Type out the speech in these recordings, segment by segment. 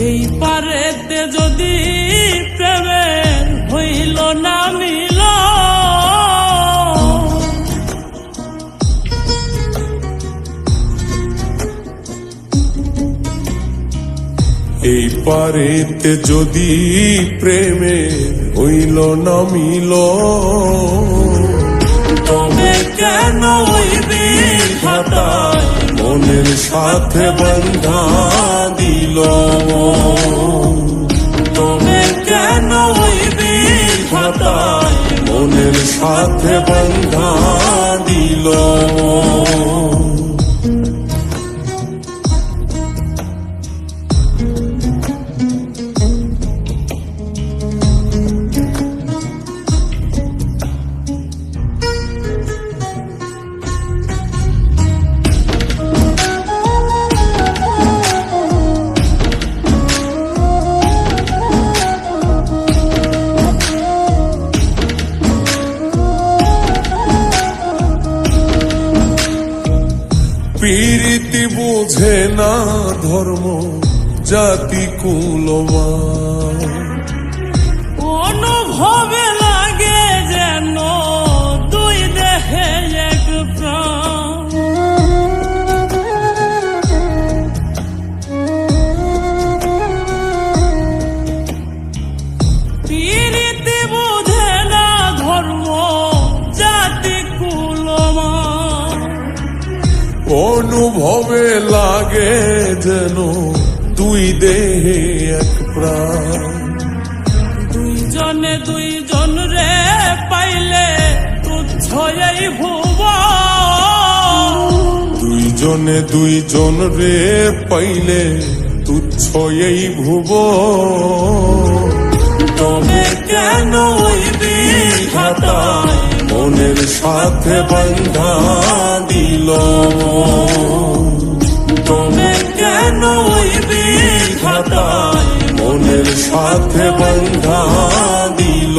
এই পারেতে যদি প্রেমের হইল না মিল। এই পারেতে যদি প্রেমে হইল না মিল। তবে কেন বিধাতায় মনের সাথে বন্ধা দিল তবে কেন বিধাতায় মনের সাথে বন্ধা বুঝে না ধর্ম জাতি কুলমা অনুভবে অনুভবে লাগে যেন দুই দেহে এক প্রাণ। দুইজনে দুইজন রে পাইলে তুচ্ছ এই ভুব। দুইজনে দুইজন রে পাইলে তুচ্ছ এই ভুব। তবে কেন ওই বিধাতায় মনের সাথে বন্ধা দিল তুমি কেন ওই মনের সাথে বন্ধা দিল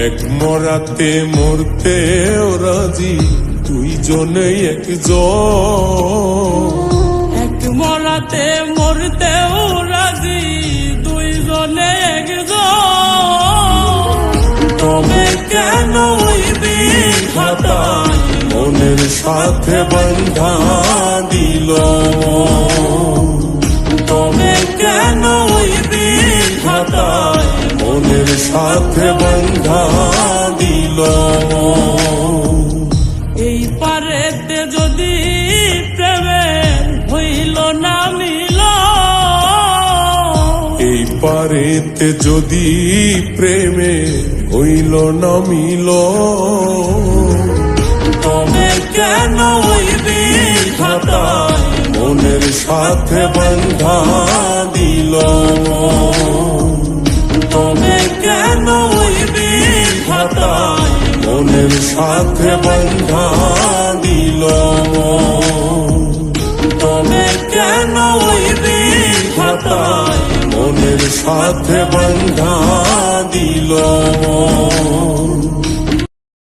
এক মরাতে মরতে রাজি দুইজনে একজন এক মরাতে মরতেও রাজি দুইজনে একজন তবে কেন ওই বিধাতায় মনের সাথে বন্ধা দিল? তবে কেন ওই বিধাতায় মনের সাথে বন্ধা দিল। এই পারেতে যদি প্রেমের হইল না মিল। এই পারেতে যদি প্রেমে হইল না মিল। তবে কেন বিধাতায় মনের সাথে বন্ধা দিল। বিধাতায় মনের সাথে বন্ধা দিল তবে কেন ওই বিধাতায় মনের সাথে বন্ধা দিল